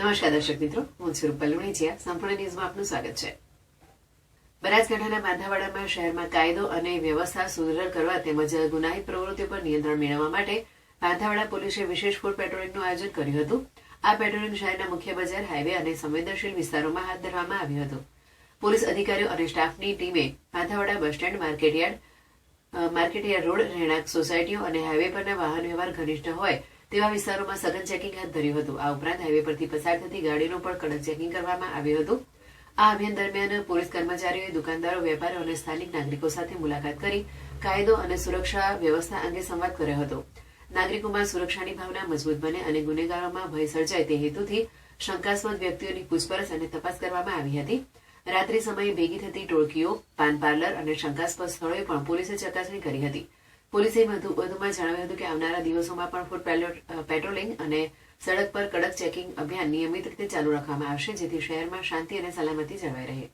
નમસ્કાર દર્શક મિત્રો, હું છું રૂપલ લુણીચિયા સંપૂર્ણ ન્યૂઝમાં આપનું સ્વાગત છે. બનાસકાંઠાના બાંધાવાડામાં શહેરમાં કાયદો અને વ્યવસ્થા સુદૃઢ કરવા તેમજ ગુનાહિત પ્રવૃત્તિઓ પર નિયંત્રણ મેળવવા માટે બાંધાવાડા પોલીસે વિશેષ ફૂડ પેટ્રોલિંગનું આયોજન કર્યું હતું. આ પેટ્રોલિંગ શહેરના મુખ્ય બજાર, હાઈવે અને સંવેદનશીલ વિસ્તારોમાં હાથ ધરવામાં આવ્યું હતું. પોલીસ અધિકારીઓ અને સ્ટાફની ટીમે Bandhavada bus stand, market yard market yard road, રહેણાંક સોસાયટીઓ અને હાઈવે પરના વાહન વ્યવહાર ઘનિષ્ઠ હોય તેવા વિસ્તારોમાં સઘન ચેકિંગ હાથ ધર્યું હતું. આ ઉપરાંત હાઈવે પરથી પસાર થતી ગાડીનું પણ કડક ચેકિંગ કરવામાં આવ્યું હતું. આ અભિયાન દરમિયાન પોલીસ કર્મચારીઓએ દુકાનદારો, વેપારીઓ અને સ્થાનિક નાગરિકો સાથે મુલાકાત કરી કાયદો અને સુરક્ષા વ્યવસ્થા અંગે સંવાદ કર્યો હતો. નાગરિકોમાં સુરક્ષાની ભાવના મજબૂત બને અને ગુનેગારોમાં ભય સર્જાય તે હેતુથી શંકાસ્પદ વ્યક્તિઓની પૂછપરછ અને તપાસ કરવામાં આવી હતી. રાત્રિ સમયે ભેગી થતી ટોળકીઓ, પાન પાર્લર અને શંકાસ્પદ સ્થળોએ પણ પોલીસે ચકાસણી કરી હતી. પોલીસે વધુ વધુમાં જણાવ્યું હતું કે આવનારા દિવસોમાં પણ ફૂડ પેટ્રોલિંગ અને સડક પર કડક ચેકિંગ અભિયાન નિયમિત રીતે ચાલુ રાખવામાં આવશે, જેથી શહેરમાં શાંતિ અને સલામતી જળવાઈ રહે.